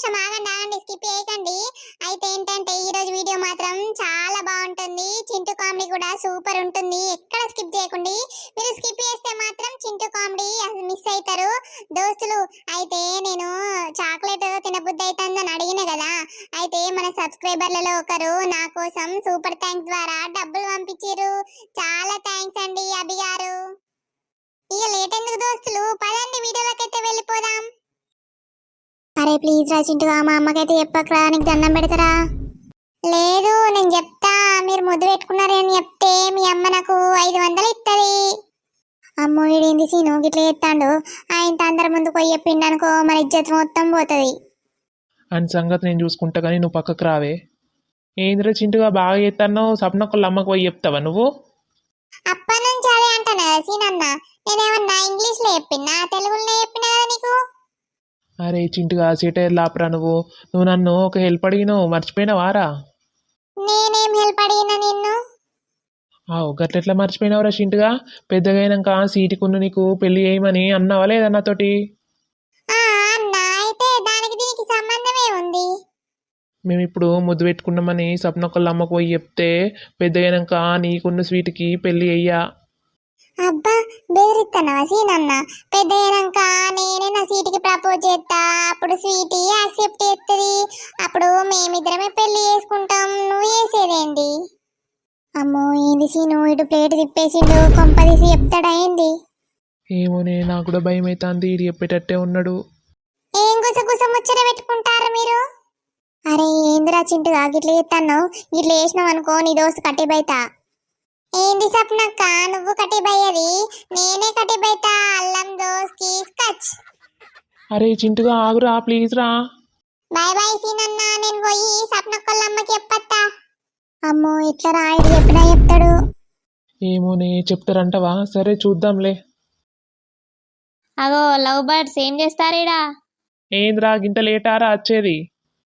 నిమిషం ఆగండి ఆగండి స్కిప్ చేయకండి. అయితే ఏంటంటే ఈ రోజు వీడియో మాత్రం చాలా బాగుంటుంది. చింటూ కామెడీ కూడా సూపర్ ఉంటుంది. ఎక్కడ స్కిప్ చేయకండి. మీరు స్కిప్ చేస్తే మాత్రం చింటూ కామెడీ అసలు మిస్ అవుతారు దోస్తులు అయితే నేను చాక్లెట్ తినబుద్ధి అవుతుందని అడిగిన కదా. అయితే మన సబ్స్క్రైబర్లలో ఒకరు నా కోసం సూపర్ థ్యాంక్స్ ద్వారా డబ్బులు పంపించారు. చాలా థ్యాంక్స్ అండి అభి గారు. ఇక లేట్ ఎందుకు దోస్తులు? పదండి వీడియోలోకి అయితే వెళ్ళిపోదాం. అరే ప్లీజ్ రా చింటుగా మా అమ్మకైతే చెప్పకరా నీకు దండం పెడతారా? లేదు నేను చెప్తా. మీరు ముద్దు పెట్టుకున్నారని చెప్తే మీ అమ్మ నాకు ఐదు వందలు ఇస్తుంది అమ్మో ఈడేంది సీను? గిట్ల చెప్తాడు ఆయన అందరి ముందు పోయి చెప్పిండు అనుకో మన ఇజ్జత్ మొత్తం పోతుంది. అని సంగతి నేను చూసుకుంటా కానీ నువ్వు పక్కకు రావే. ఏంద్ర చింటుగా బాగా చేస్తాను సప్నకొల్ల అమ్మకు పోయి చెప్తావా నువ్వు? అప్పటి నుంచి అదే అంటాను సీనన్న? నేనేమన్నా ఇంగ్లీష్లో చెప్పినా? తెలుగులో చెప్పినా కదా నీకు? అరే చింటుగా సీటైర్ లాపరా నువ్వు? నువ్వు నన్ను ఒక హెల్ప్ అడిగినావు మర్చిపోయినావారా నేనేం హెల్ప్ అడిగినా నిన్ను? ఆ గట్లెట్లా మర్చిపోయినావురా చింటుగా? పెద్దగా అయినాక సీటుకున్న నీకు పెళ్ళి చేయమని అన్నావా లేదా నాతోటి? మేము ఇప్పుడు ముద్దు పెట్టుకున్నామని సప్నకొల్ల అమ్మకు పోయి చెప్తే పెద్దగైనాక నీకున్న స్వీట్కి పెళ్ళి అయ్యా అబ్బా బెదిరిస్తున్నావా సీనన్న పెద్ద అయినాక నేనే నా సీటుకి ప్రపోజ్ చేస్తా అప్పుడు స్వీటీ యాక్సెప్ట్ చేస్తుంది అప్పుడు మేమిద్దరమే పెళ్ళి చేసుకుంటాం. నువ్వు చేసేదేంటి? అమ్మో ఏంది సీను? ఇటు ప్లేట్ తిప్పేసిండు. కొంపదీసి చెప్తాడా ఏంది? ఏమోనే నాకు కూడా భయం అవుతుంది ఇది చెప్పేటట్టే ఉన్నాడు. ఏం గుసగుస ముచ్చట పెట్టుకుంటారు మీరు? అరే ఏందిరా చింటుగా? గిట్ల చేస్తాను గిట్ల చేసినావు అనుకో నీ దోస్తు కట్టి బయట ఏంది సప్నక్క నువ్వు కట్టి బయ్యది నేనే కట్టి బయట అల్లం దోస్కి స్కచ్ అరే చింటుగా ఆగురా ప్లీజ్ రా. బాయ్ బాయ్ సీనన్న నేను పోయి సప్నక్కళ్ళ అమ్మకి చెప్పత్తా. అమ్మో ఇట్లా రాయుడు చెప్పినా చెప్తాడు? ఏమోనే చెప్తారంటవా? సరే చూద్దాంలే. అగో లవ్ బర్డ్స్ ఏం చేస్తారీడా? ఏంద్రా గింత లేటారా వచ్చేది?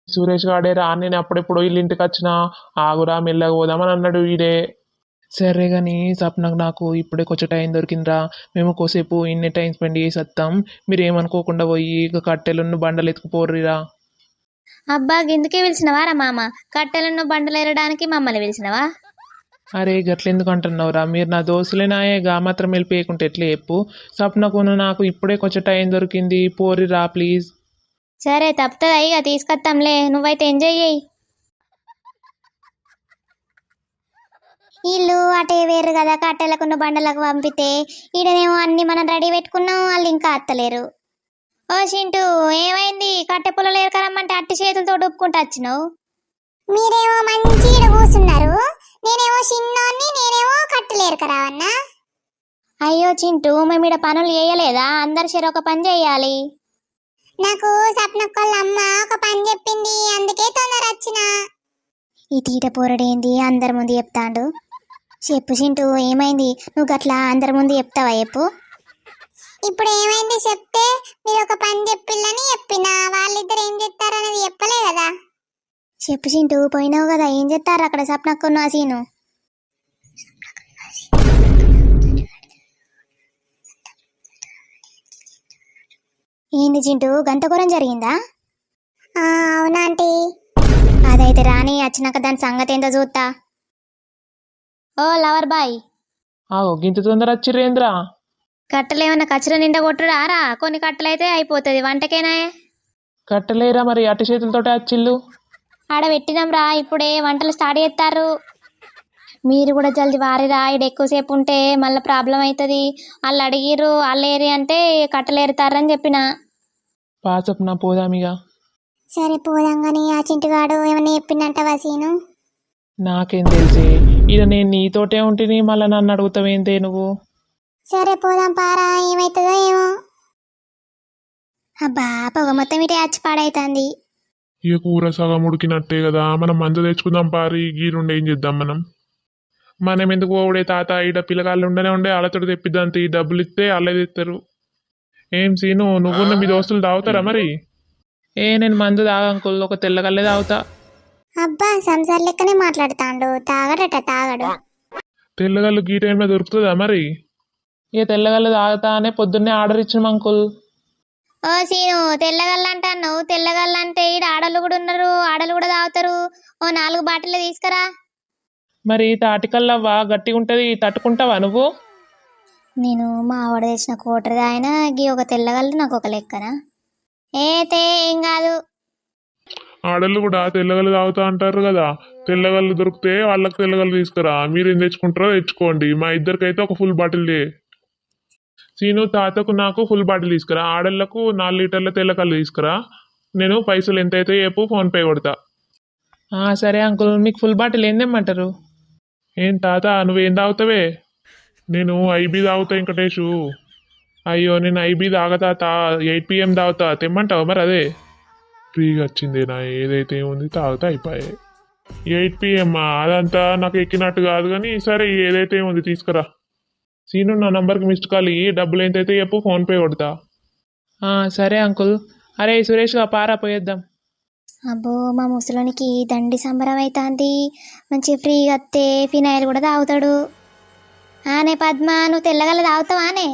సురేష్ గాడే రా నేను అప్పుడెప్పుడు వీళ్ళ ఇంటికి వచ్చినా ఆగురా మెల్లగా పోదామని అన్నాడు వీడే సరే కానీ సప్నకు నాకు ఇప్పుడే కొంచెం టైం దొరికిందిరా. మేము కోసేపు ఇన్ని టైం స్పెండ్ చేసి వస్తాం మీరు ఏమనుకోకుండా పోయి ఇక కట్టెలున్న బండలు ఎత్తుకుపోర్రిరా. అబ్బా గిందుకే పిలిచినవా రా మామ? కట్టెలను బండలు ఎరడానికి మమ్మల్ని పిలిచినవా? అరే గట్లెందుకు అంటున్నావురా మీరు నా దోస్తులేనాయే గా మాత్రం వెళ్ళిపోయకుంటే ఎట్లా చెప్పు? సప్నకును నాకు ఇప్పుడే కొంచెం టైం దొరికింది. పోరిరా ప్లీజ్. సరే తప్పుతుంది? ఇక తీసుకొస్తాంలే నువ్వైతే ఎంజాయ్ చేయి. ఇల్లు అటే వేరు కదా కట్టెలకున్న బండలకు పంపితే ఈడనేమో అన్ని మనం రెడీ పెట్టుకున్నాం వాళ్ళు ఇంకా అత్తలేరు. ఓ చింటూ ఏమైంది? కట్టె పుల్లలు ఎరకరమ్మంటే అట్టి చేతులతో ఉప్పుకుంటూ వచ్చినావు? మీరేమో మంచి ఈడ కూర్చున్నారు. నేనేమో చిన్నోన్ని నేనేమో కట్టలేరు కరావన్నా అయ్యో చింటూ మేము ఈడ పనులు చేయలేదా? అందరు చెరు ఒక పని చేయాలి. నాకు సప్నక్కళ్ళ అమ్మ ఒక పని చెప్పింది అందుకే తొందర వచ్చిన ఈ తీట పోరడేంది? అందరి ముందు చెప్తాండు. చెప్పు చింటూ ఏమైంది? నువ్వు గట్లా అందరి ముందు చెప్తావా చెప్పు? ఇప్పుడు ఏమైంది చెప్తే మీరు ఒక పని చెప్పిల్లని చెప్పిన వాళ్ళిద్దరు ఏం చెప్తారనేది చెప్పలే కదా. చెప్పు చింటూ పోయినావు కదా ఏం చెప్తారు అక్కడ సప్నక్కున్న సీను ఏంది చింటూ గంతకూరం జరిగిందా? అవునా ఆంటీ? అదైతే రాని వచ్చినాక దాని సంగతి ఏందో చూస్తా ఓ లవర్ బాయ్. ఆగో గింత తొందర వచ్చిర్రేంద్రా కట్టెలు ఏమన్నా కచ్చర నిండా కొట్టుడా? రా కొన్ని కట్టెలైతే అయిపోతుంది. వంటకేనా? కట్టలేరా మరి? అట్టి చేతులతోటే వచ్చిల్లు. ఆడ పెట్టినాం రా ఇప్పుడే వంటలు స్టార్ట్ చేస్తారు మీరు కూడా జల్ది వారిరా ఈడ ఎక్కువసేపు ఉంటే మళ్ళీ ప్రాబ్లం అవుతుంది వాళ్ళు అడిగిర్రు వాళ్ళు ఏరి అంటే కట్టెలు ఏరుతారని చెప్పిన. పాసప్న పోదామిగా సరే పోదాం కానీ ఆ చింటుగాడు ఏమన్నా చెప్పిందంట సీను నాకేం తెలిసే. ఇక నేను నీతోటే ఉంటిని మళ్ళీ నన్ను అడుగుతావేంతే నువ్వు? సరే పోదాం పారా ఏమవుతుందో ఏమో. అబ్బా పొగ మొత్తం ఇటే వచ్చి పాడైతుంది. ఇక కూర సగం ఉడికినట్టే కదా మనం మందు తెచ్చుకుందాం పారి గీరుండి ఏం చేద్దాం మనం? మనం ఎందుకు పోవుడే తాత ఈడ పిల్లగాళ్ళు ఉండనే ఉండే వాళ్ళతో తెప్పిద్దాం ఈ డబ్బులు ఇస్తే వాళ్ళే తెస్తారు ఏం సీను నువ్వున్న మీ దోస్తులు తాగుతారా మరి? ఏ నేను మందు తాగా అంకుల్ ఒక తెల్లగల్లే తాగుతా. అబ్బా సంసార్ లెక్కనే మాట్లాడుతాండు. తాగడట తాగడు. తెల్లగాళ్ళు గీ టైంలో దొరుకుతుందా మరి? ఇక తెల్లగల్ల తాగుతా అనే పొద్దున్నే ఆర్డర్ ఇచ్చిన అంకుల్. ఓ సీను తెల్లగల్లంటాను తెల్లగల్లంటే ఈడ తాగుతారు. ఓ నాలుగు బాటిల్ తీసుకురా. మరి తాటికల్లవ్వ? గట్టిగా ఉంటుంది తట్టుకుంటావా నువ్వు? నేను మా ఆవిడ తెచ్చిన కోటరి ఆయన గీ ఒక తెల్లగల్లు నాకు ఒక లెక్కన ఏ తే ఏం కాదు. ఆడళ్ళు కూడా తెల్లగలు తాగుతా అంటారు కదా. తెల్లగళ్ళు దొరికితే వాళ్ళకి తెల్లగలు తీసుకురా. మీరు ఏం తెచ్చుకుంటారో తెచ్చుకోండి. మా ఇద్దరికైతే ఒక ఫుల్ బాటిల్ సీను తాతకు నాకు ఫుల్ బాటిల్ తీసుకురా. ఆడళ్ళకు నాలుగు లీటర్ల తెల్లకల్లు తీసుకురా. నేను పైసలు ఎంత అయితే చెప్పు ఫోన్పే కొడతా. సరే అంకుల్. మీకు ఫుల్ బాటిల్ ఏం తెమ్మంటారు? ఏం తాత నువ్వేం తాగుతావే? నేను ఐబీ తాగుతా వెంకటేషు. అయ్యో నేను ఐబీ తాగ తాత ఎయిట్ పిఎం తాగుతా. తెమ్మంటావు మరి అదే? ఫ్రీగా వచ్చింది నా ఏదైతే ఉంది తాగుతా అయిపోయాయి ఎయిట్ పిఎం అదంతా నాకు ఎక్కినట్టు కాదు కానీ సరే ఏదైతే ఉంది తీసుకురా. సీను నా నంబర్కి మిస్డ్ కాల్ ఇయ్యి. డబ్బులు ఎంతైతే చెప్పు ఫోన్పే కొడతా. ఆ, సరే అంకుల్. అరే సురేష్గా పారా పోయేద్దాం. అబ్బో మా ముసలోనికి దండి సంబరం అవుతుంది మంచి ఫ్రీగా వస్తే ఫినాయిల్ కూడా తాగుతాడు. ఆనే పద్మ నువ్వు తెల్లగల్ల తాగుతావానే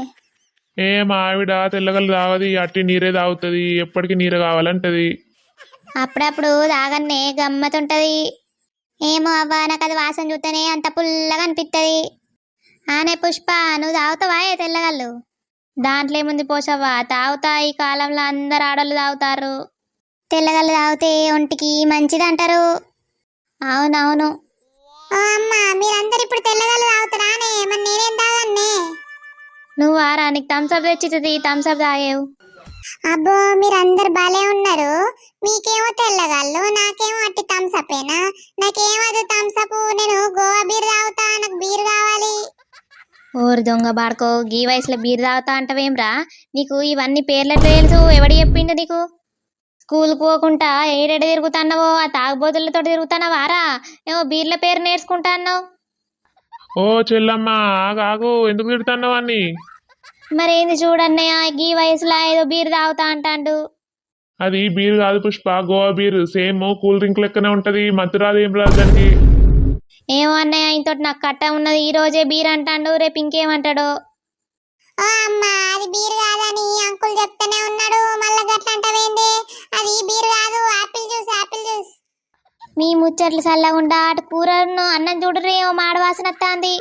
ఏ మా ఆవిడ తెల్లగలు తాగది అట్టి నీరే తాగుతుంది ఎప్పటికీ నీరే కావాలంటది. అప్పుడప్పుడు తాగన్నే గమ్మతుంటది. ఏమో అవ్వ నాకు అది వాసన చూస్తేనే అంత పుల్లగా అనిపిస్తుంది ఆనే పుష్ప నువ్వు తాగుతావా ఏ తెల్లగల్లు? దాంట్లో ఏముంది పోసవ్వ తాగుతా ఈ కాలంలో అందరు ఆడోళ్ళు తాగుతారు. తెల్లగల్లు తాగితే ఒంటికి మంచిది అంటారు అవునవును అమ్మ మీరందరు ఇప్పుడు నేనేం తాగన్నే? నువ్వు ఆరా నీకు థమ్స్అప్ తెచ్చిస్తుంది థమ్స్అప్ తాగేవు. అబ్బో మీరందరు భలే ఉన్నారు. మీకేమో తెల్లగళ్ళు నాకేమో అట్టి థమ్సపేనా నాకేమదు థమ్సప్ నేను గోవా బీర్ తాగుతా నాకు బీర్ కావాలి. ఓరి దొంగ బాడుకో గీ వయసులో బీర్ తాగుతా అంటవేమ్రా నీకు ఇవన్నీ పేర్లు ఎట్లా తెలుసు ఎవడి చెప్పిండు నీకు? స్కూల్కి పోకుండా ఏడెడ తిరుగుతున్నావో ఆ తాగుబోతులతో తిరుగుతున్నావారా ఏమో బీర్ల పేరు నేర్చుకుంటా అన్నావు. ఓ చెల్లమ్మ ఆగు ఆగు ఎందుకు తిడుతున్నావు అన్నీ? మరేంది చూడన్నయ్య? గీ వయసులో ఏదో బీర్ తాగుతా అంటాండు. అది బీర్ కాదు Pushpa. Goa beer. Same cool drink లెక్కనే ఉంటది. మధురాలు ఏం రాదు దానికి. ఏమో అన్నయ్య ఇంతటి నాకు కట్ట ఉన్నది. ఈ రోజే బీర్ అంటాడు. రేపు ఇంకేమంటాడో? ఓ అమ్మ అది బీర్ కాదని అంకుల్ చెప్తానే ఉన్నాడు. మళ్ళా గట్ల అంటావేంది? అది బీర్ కాదు. Apple juice apple juice. మీ ముచ్చట్లు చల్లకుండా అటు కూరను అన్నం చూడరు ఏమో మాడవాసన వస్తుంది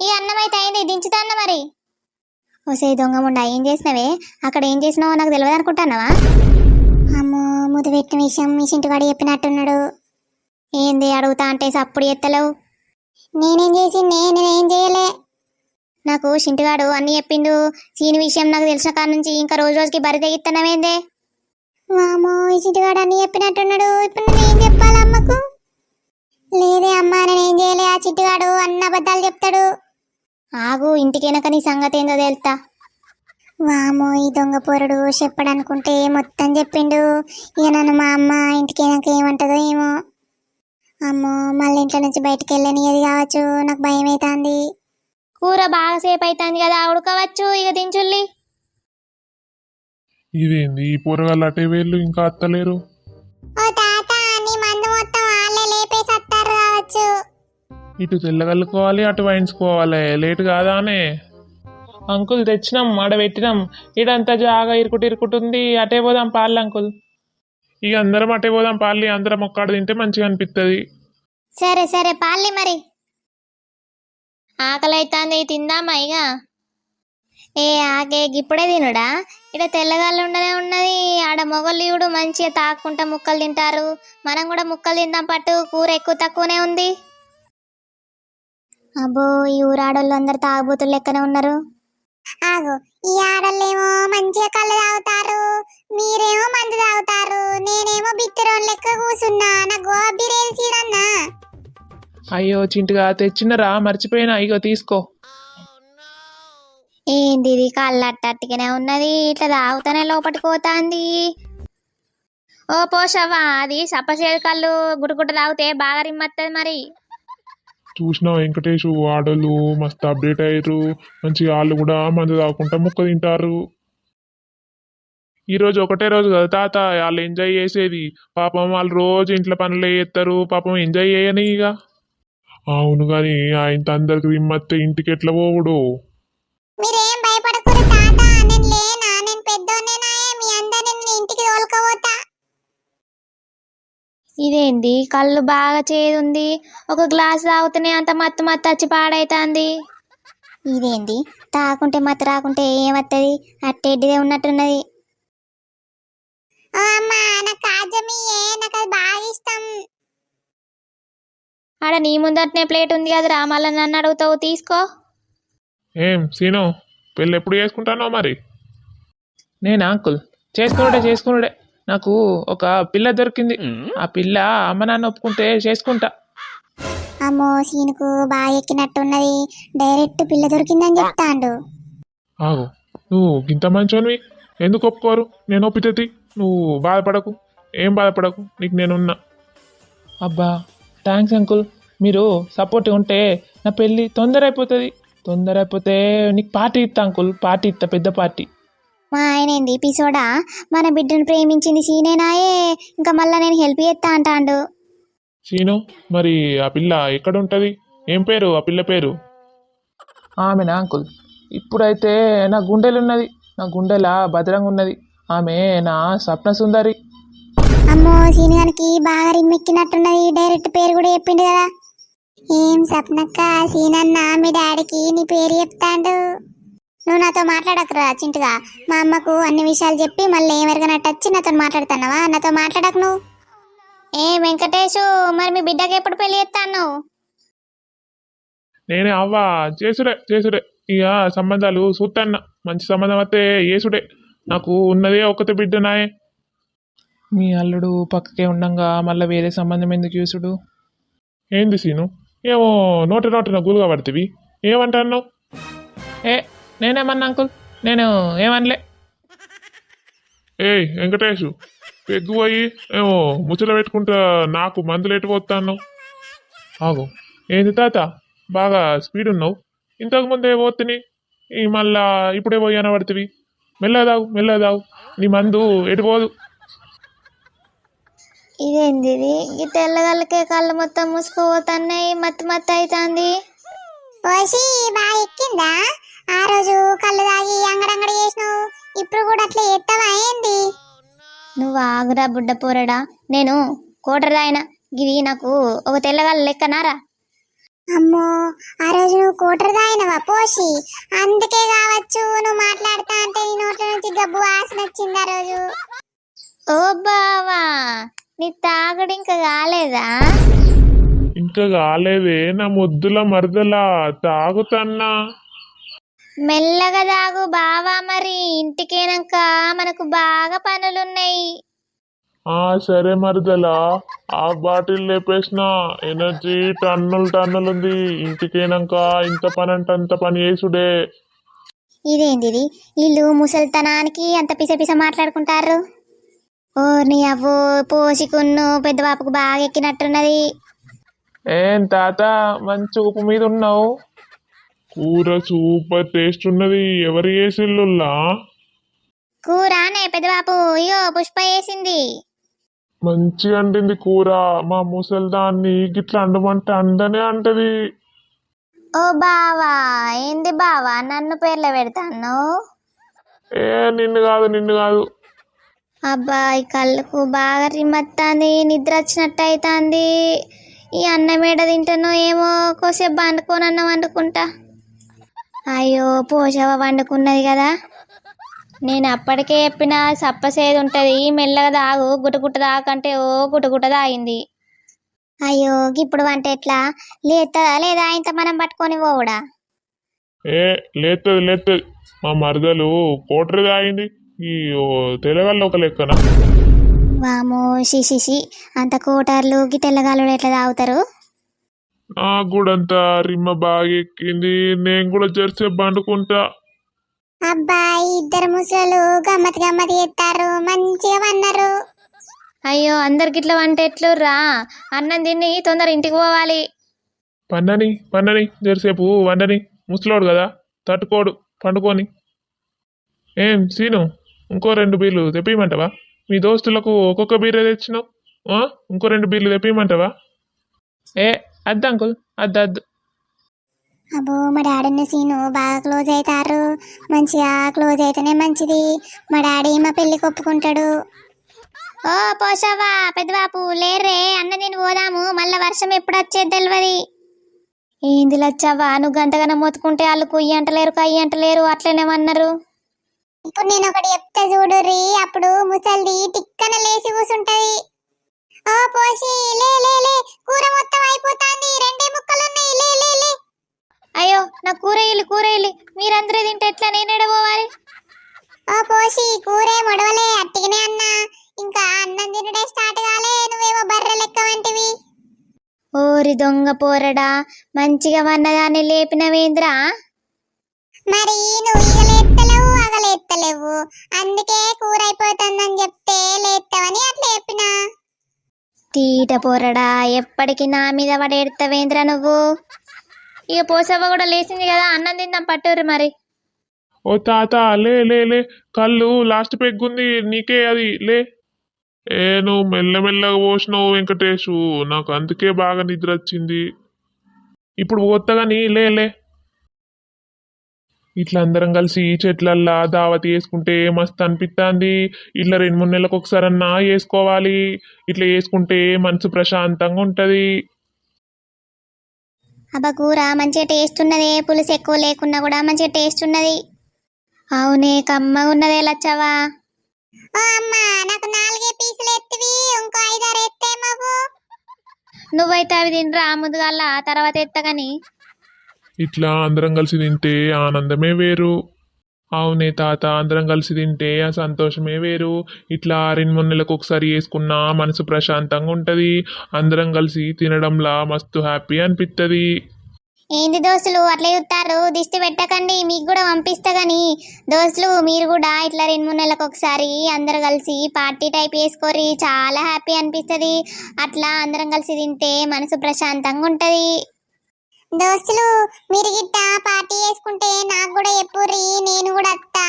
ఈ అన్నం అయితే అయింది. దించుతాన్న మరి? ఓసే దొంగ ముండా ఏం చేసినవే? అక్కడ ఏం చేసినావో నాకు తెలియదు అనుకుంటున్నావా? అమ్మో ముద్దు పెట్టిన విషయం మీ చింటివాడు చెప్పినట్టున్నాడు. ఏంది అడుగుతా అంటే సప్పుడు ఎత్తలేవు. నేనేం చేసి నేనేం చేయలే. నాకు చింటిగాడు అన్ని చెప్పిండు. సీని విషయం నాకు తెలిసిన కాడ నుంచి ఇంకా రోజు రోజుకి బరి తెగిస్తున్నావేందే వామో ఈ చింటివాడు అన్ని చెప్పినట్టున్నాడు. ఇప్పుడు నేను ఏం చెప్పాలి అమ్మకు లేదే అమ్మ నేనేం చేయలే. ఆ చిట్టుగాడు అన్న అబద్ధాలు చెప్తాడు. ఆగు ఇంటికెనక నీ సంగతి ఏందో తెలుతా వామో ఈ దొంగ పోరడు చెప్పడనుకుంటే మొత్తం చెప్పిండు. ఇక నన్ను మా అమ్మ ఇంటికి నాకు ఏమంటదో ఏమో. అమ్మో మళ్ళీ ఇంట్లో నుంచి బయటకు వెళ్ళనియది కావచ్చు నాకు భయం అవుతుంది కూర బాగా సేపు అవుతుంది కదా ఉడకవచ్చు ఇక దించుల్లి. ఇదేంది ఈ పోరగాళ్ళు అటే వేళ్ళు ఇంకా అత్తలేరు? ఓ తాత నీ మందు మొత్తం వాళ్ళే లేపేసి వస్తారు కావచ్చు. ఇటు తెల్లగల్లుకోవాలి అటు వాయించుకోవాలి. లేట్ కాదానే. అంకుల్ తెచ్చినాం ఆడ పెట్టినాం. ఇడంతా జాగా ఇరుకుటి ఇరుకుటుంది. అటే పోదాం పాలు అంకుల్. ఇక అందరం అటే పోదాం పాలి అందరం ఒక్కడ తింటే మంచిగా అనిపిస్తుంది సరే సరే పాలి మరి. ఆకలి అవుతుంది తిందామా ఇక? ఏ ఆకే ఇప్పుడే తినుడా? ఇక్కడ తెల్లగాళ్ళు ఉండనే ఉన్నది. ఆడ మొగలీయుడు మంచిగా తాకుంటా ముక్కలు తింటారు. మనం కూడా ముక్కలు తిందాం పట్టు. కూర ఎక్కువ తక్కువనే ఉంది. అబ్బో ఈ ఊరాడోళ్ళు అందరు తాగుబోతులు లెక్కనే ఉన్నారు. ఆగు ఈ ఆడలేమో మంచిగా కళ్ళు తాగుతారు మీరేమో మందు తాగుతారు నేనేమో బిత్తరోన్ లెక్క కూసున్నా నా గోవా బిరేసిరన్నా అయ్యో చింటిగా తెచ్చినరా మర్చిపోయినా ఇగో తీసుకో. ఏంది ఇది కళ్ళు అట్టట్టుగానే ఉన్నది ఇట్లా తాగుతానే లోపలికి పోతాంది. ఓ పోషవ్వా అది సప్పసేది కళ్ళు గుడుగుడ్డ తాగితే బాగా రిమ్మత్తది మరి. చూసిన వెంకటేష్ ఆడోళ్ళు మస్తు అప్డేట్ అయ్యారు. మంచిగా వాళ్ళు కూడా మందు తాగుకుంటా ముక్క తింటారు. ఈ రోజు ఒకటే రోజు కదా తాత వాళ్ళు ఎంజాయ్ చేసేది. పాపం వాళ్ళు రోజు ఇంట్లో పనులు చేస్తారు పాపం ఎంజాయ్ చేయని ఇక. అవును కానీ ఆయన అందరికి విమ్మత్తే ఇంటికి ఎట్లా పోవుడు? ఇదేంది? కళ్ళు బాగా చేదుంది. ఒక గ్లాస్ తాగుతూనే అంత మత్తు మత్తు వచ్చి పాడైతాంది. ఇదేంది? తాకుంటే మత రాకుంటే ఏమత్తది? అట్టెడ్డిదే ఉన్నట్టున్నది. ఆడ నీ ముందటనే ప్లేట్ ఉంది కదరా మళ్ళీ నన్ను అడుగుతావు తీసుకో. ఏం సీను పెళ్ళి ఎప్పుడు చేసుకుంటానో మరి? నేనా అంకుల్? చేసుకున్నాడే చేసుకున్నాడే నాకు ఒక పిల్ల దొరికింది. ఆ పిల్ల అమ్మ నాన్న ఒప్పుకుంటే చేసుకుంటా. అమ్మో సీనుకు బాగా ఎక్కినట్టున్నది. డైరెక్ట్ పిల్ల దొరికిందని చెప్తాండు. ఆగు. నువ్వు ఇంత మంచోనివి. ఎందుకు ఒప్పుకోరు? నేను ఒప్పితేతి నువ్వు బాధపడకు. ఏం బాధపడకు? నీకు నేనున్నా. అబ్బా థ్యాంక్స్ అంకుల్ మీరు సపోర్ట్ ఉంటే నా పెళ్ళి తొందర అయిపోతుంది తొందర అయిపోతే నీకు పార్టీ ఇస్తా అంకుల్ పార్టీ ఇస్తా పెద్ద పార్టీ. మా ఆయన ఏంది పిసోడా? మన బిడ్డను ప్రేమించింది సీనేనాయే ఇంకా మళ్ళా నేను హెల్ప్ చేస్తా అంటాండు. సీను మరి ఆ పిల్ల ఎక్కడ ఉంటుంది ఏం పేరు? ఆ పిల్ల పేరు? ఆమెనా అంకుల్? ఇప్పుడైతే నా గుండెలు ఉన్నది నా గుండెల భద్రంగా ఉన్నది ఆమె నా స్వప్న సుందరి. అమ్మో సీనుగానికి బాగా రిమ్మెక్కినట్టున్నది డైరెక్ట్ పేరు కూడా చెప్పిండు కదా. ఏం సప్నక్క సీనన్న మీ డాడీకి నీ పేరు చెప్తాండు. నువ్వు నాతో మాట్లాడకురా చింటుగా మా అమ్మకు అన్ని విషయాలు చెప్పి మళ్ళీ ఏమెరగనట్టు వచ్చి నాతో మాట్లాడుతున్నావా? నాతో మాట్లాడకు నువ్వు. ఏ వెంకటేషు మరి మీ బిడ్డకి ఎప్పుడు పెళ్ళి చేస్తాను నేనే అవ్వా. చేసుడే చేసుడే. ఇక సంబంధాలు చూస్తాన్న మంచి సంబంధం వస్తే చేసుడే. నాకు ఉన్నదే ఒక్కతే బిడ్డ నాయే. మీ అల్లుడు పక్కకే ఉండంగా మళ్ళీ వేరే సంబంధం ఎందుకు చూసుడు? ఏంది సీను? ఏమో నోట నోటన గులుగా పడుతుంది ఏమంటాను ఏ నేనేమన్నా అంకుల్? నేను ఏమనలే. ఏయ్ వెంకటేష్ పెగ్గు పోయి ఏమో ముచ్చట పెట్టుకుంటా నాకు మందులు ఎటు పోతాను ఆగు. ఏంది తాత? బాగా స్పీడ్ ఉన్నావు. ఇంతకు ముందే పోతుని ఈ మళ్ళా ఇప్పుడే పోయి అనబడుతుంది మెల్లదావు మెల్లదావు నీ మందు ఎటు పోదు. ఇదేంది ఇది? ఈ తెల్లగల్లకే కళ్ళు మొత్తం మూసుకుపోతున్నాయి మత్తు మత్తు అవుతుంది. ఓసి బాగా ఎక్కిందా? ఆ రోజు కళ్ళు తాగి అంగడంగడి చేసినావు. ఇప్పుడు కూడా అట్లా ఎత్తవా ఏంది? నువ్వు ఆగురా బుడ్డ పోరడా. నేను కోటర్ రాయన గిది నాకు ఒక తెల్లగల్ల లెక్కనారా? అమ్మో ఆ రోజు నువ్వు కూటర్ తాగినవా పోసి? అందుకే కావచ్చు నువ్వు మాట్లాడుతా అంటే నీ నోట్ల నుంచి గబ్బు వాసన వచ్చింది ఆ రోజు. ఓ బావా నీ తాగుడు ఇంకా కాలేదా? ఇంకా కాలేదే నా ముద్దుల మరదలా తాగుతన్నా. మెల్లగా తాగు బావా మరి ఇంటికేనాక మనకు బాగా పనులున్నాయి. ఆ సరే మరదలా ఆ బాటిల్ లేపేసిన ఎనర్జీ టన్నులు టన్నులు ఉంది ఇంటికేనాక ఇంత పని అంటే అంత పని చేసుడే. ఇదేంది ఇది వీళ్ళు ముసలితనానికి అంత పిస పిస మాట్లాడుకుంటారు ఓ నీ అవ్వో పోసికున్ను పెద్ద బాపుకు బాగా ఎక్కినట్టున్నది ఏం తాత మంచి ఉప్పు మీద ఉన్నావు కూర సూపర్ టేస్ట్ ఉన్నది. ఎవరు చేసిల్లుల్లా? కూరానే పెద్ద బాపు అయ్యో పుష్ప వేసింది మంచిగా అండింది కూర. మా ముసల్దాన్ని గిట్లా అండమంటే అండనే అంటది. ఓ బావా ఏంది బావా నన్ను పేర్లు పెడతాను ఏ నిన్ను కాదు నిన్ను కాదు. అబ్బా ఈ కళ్ళకు బాగా రిమత్తాంది నిద్ర వచ్చినట్టు అవుతుంది ఈ అన్నం ఏడ తింటానో ఏమో కోసేపు వండుకొని అన్నం వండుకుంటా. అయ్యో పోషవ వండుకున్నది కదా. నేను అప్పటికే చెప్పిన సప్పసేది ఉంటుంది. మెల్లగా తాగు గుటగుట్ట దాకంటే ఓ గుటగుట్ట తాగింది. అయ్యో ఇప్పుడు వంట ఎట్లా? లేతుందా లేదా? ఇంత మనం పట్టుకొని పోవుడా? ఏ లేత్తది లేత్తది. మా మరదలు కోటరి తాగింది. ఈ తెలగల్లో ఒక లెక్కన. వామో షిషిషి అంత కోటర్లు గి తెల్లగాలు ఎట్లా తాగుతారు? నాకు కూడా అంత రిమ్మ బాగా ఎక్కింది నేను కూడా జెర్సీ బండుకుంటా అబ్బాయి ఇద్దరు ముసలు గమ్మత్ గమ్మత్ చేస్తారు మంచిగా వన్నారు అయ్యో అందరికి ఇట్లా వంట ఎట్లు రా అన్నం తిని తొందర ఇంటికి పోవాలి. పండని పండని జరసేపు వండని. ముసలోడు కదా తట్టుకోడు పండుకొని. ఏం సీను ఇంకో రెండు బీర్లు తెప్పియమంటావా? మీ దోస్తులకు ఒక్కొక్క బీరే తెచ్చినావు? ఇంకో రెండు బీర్లు తెప్పియమంటావా? ఏ అద్దు అంకుల్ అద్దు అద్దు. అబ్బో మా డాడీ సీను బాగా క్లోజ్ అవుతారు. మంచిగా క్లోజ్ అయితేనే మంచిది. మా డాడీ మా పెళ్ళికి ఒప్పుకుంటాడు. ఓ పోషవ్వా పెద్దబాపు లేరే అన్న నేను పోదాము. మళ్ళీ వర్షం ఎప్పుడు వచ్చేది తెలియదు ఏంది లచ్చవ్వా నువ్వు గంటగానే మోతుకుంటే వాళ్ళు కుయ్యి అంటలేరు కయ్యి అంటలేరు అట్లనేమన్నారు ఇప్పుడు నేను ఒకటి చెప్తా చూడుర్రి. అప్పుడు ముసల్ది టిక్కన లేచి కూసుంటది. ఓ పోసి లే లే లే కూర మొత్తం అయిపోతాంది. రెండే ముక్కలు ఉన్నాయి లే లే లే. అయ్యో నా కూరయిల్లు కూరయిల్లు మీరందరూ తింటే ఎట్లా నేనేడ పోవాలి ఓ పోసి కూరే మొడవలే. అట్టిగనే అన్నా. ఇంకా అన్నం తినడే స్టార్ట్ కాలే. నువ్వేమో బర్రె లెక్క వంటివి. ఓరి దొంగ పోరడా. మంచిగా వన్నదాన్ని లేపినవేంద్రా? ఈట పోరడా ఎప్పటికి నా మీద పడేడతావేంద్రా నువ్వు? ఇక పోసవ్వ కూడా లేచింది కదా అన్నం తిందాం పట్టురు మరి. ఓ తాత లే లే లే కళ్ళు లాస్ట్ పెగ్గుంది నీకే అది లే. ఏ నువ్వు మెల్లమెల్లగా పోసినావు వెంకటేషు నాకు అందుకే బాగా నిద్ర వచ్చింది ఇప్పుడు పోతగాని లే లే. ఇట్లా అందరం కలిసి చెట్లల్లా దావతి వేసుకుంటే మస్తు అనిపిస్తుంది ఇట్లా రెండు మూడు నెలలకు ఒకసారన్నా వేసుకోవాలి ఇట్లా వేసుకుంటే మనసు ప్రశాంతంగా ఉంటుంది. అబ్బా కూర మంచిగా టేస్ట్ ఉన్నదే. పులుసు ఎక్కువ లేకున్నా కూడా మంచిగా టేస్ట్ ఉన్నది. అవునే కమ్మగా ఉన్నదే లచ్చవా ఓ అమ్మా నాకు నాలుగే పీసులు ఎత్తివి ఇంకో ఐదారు ఎత్తే మాకు నువ్వైతే అవి తినరా ముందుగాల తర్వాత ఎత్తగాని ఇట్లా అందరం కలిసి తింటే ఆనందమే వేరు. అవునే తాత అందరం కలిసి తింటే ఆ సంతోషమే వేరు. ఇట్లా రెండు మూడు నెలలకు ఒకసారి వేసుకున్నా మనసు ప్రశాంతంగా ఉంటుంది. అందరం కలిసి తినడంలా మస్తు హ్యాపీ అనిపిస్తుంది ఏంది దోస్తులు అట్లా చూస్తారు దిష్టి పెట్టకండి మీకు కూడా పంపిస్తా కానీ దోస్తులు మీరు కూడా ఇట్లా రెండు మూడు నెలలకు ఒకసారి అందరు కలిసి పార్టీ టైప్ వేసుకోరి చాలా హ్యాపీ అనిపిస్తుంది. అట్లా అందరం కలిసి తింటే మనసు ప్రశాంతంగా ఉంటది. దోస్తులు మీరు గిట్ట పార్టీ చేసుకుంటే నాకు కూడా చెప్పుర్రి నేను కూడా వస్తా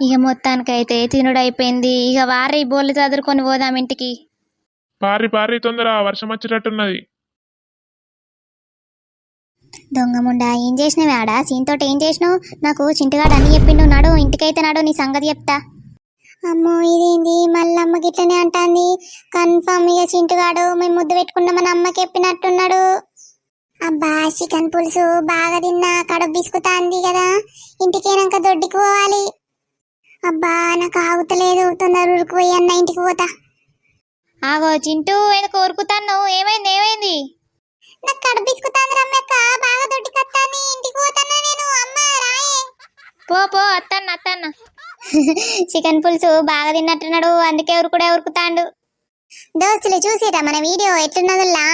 ఇక మొత్తానికైతే తినుడు అయిపోయింది ఇక వారి బోళ్ళు చదువుకొని పోదాం ఇంటికి. పారి పారి తొందర వర్షం వచ్చేటట్టున్నది. దొంగముండా ఏం చేసినవి ఆడ? సీన్తోటి ఏం చేసినావు? నాకు చింటిగాడు అన్ని చెప్పిండు నాడు ఇంటికైతే నాడు నీ సంగతి చెప్తా. అమ్మో ఇదేంది? మళ్ళీ అమ్మకి ఇట్లనే అంటాంది. కన్ఫర్మ్ ఇక చింటుగాడు మేము ముద్దు పెట్టుకున్నామని అమ్మకి చెప్పినట్టున్నాడు. అబ్బా చికెన్ పులుసు బాగా తిన్నా కడుపు బిసుకుతాంది కదా. ఇంటికేనాక దొడ్డికి పోవాలి. అబ్బా నాకు ఆగుతలేదు. తొందర ఉరుకుపోయి అన్న ఇంటికి పోతా. ఆగో చింటూ ఎందుకు కోరుకుతాను ఏమైంది ఏమైంది? నాకు కడుపు బిసుకుతాంది రమ్మక్క బాగా దొడ్డికి వస్తాను ఇంటికి పోతాను నేను? అమ్మ రాయే. పో పో అత్తన్న అత్తన్న. చికెన్ పులుసు బాగా తిన్నట్టున్నాడు. అందుకే ఉరుకుడే ఉరుకుతాండు. దోస్తులు చూసిరా మన వీడియో ఎట్లున్నదల్లా?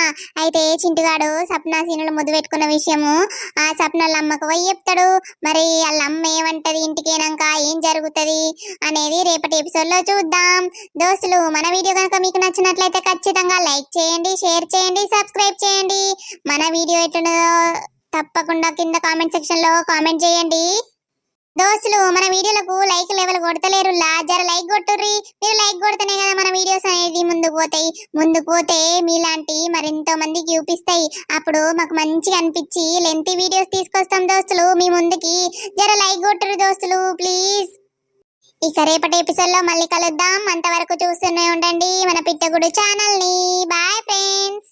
అయితే చింటుగాడు సప్నా సీనులు ముద్దు పెట్టుకున్న విషయము ఆ సప్నాల అమ్మకు పోయి చెప్తాడు. మరి వాళ్ళ అమ్మ ఏమంటది ఇంటికేనాక ఏం జరుగుతది అనేది రేపటి ఎపిసోడ్లో చూద్దాం. దోస్తులు మన వీడియో కనుక మీకు నచ్చినట్లయితే ఖచ్చితంగా లైక్ చేయండి షేర్ చేయండి సబ్స్క్రైబ్ చేయండి. మన వీడియో ఎట్లున్నదో తప్పకుండా కింద కామెంట్ సెక్షన్లో కామెంట్ చేయండి. దోస్తులు మన వీడియోలకు లైక్ లెవెల్ కొడతలేరు. జర లైక్ కొట్టుర్రి. మీరు లైక్ కొడితేనే కదా మన వీడియోస్ అనేది ముందుకు పోతాయి. ముందుకు పోతే మీలాంటి మరెంతో మందికి చూపిస్తాయి. అప్పుడు మాకు మంచిగా అనిపించి లెంతీ వీడియోస్ తీసుకొస్తాం దోస్తులు. మీ ముందుకి జర లైక్ కొట్టుర్రి దోస్తులు ప్లీజ్ ఇక రేపటి ఎపిసోడ్లో మళ్ళీ కలుద్దాం. అంతవరకు చూస్తూనే ఉండండి మన పిట్టగుడు ఛానల్ని బాయ్ ఫ్రెండ్స్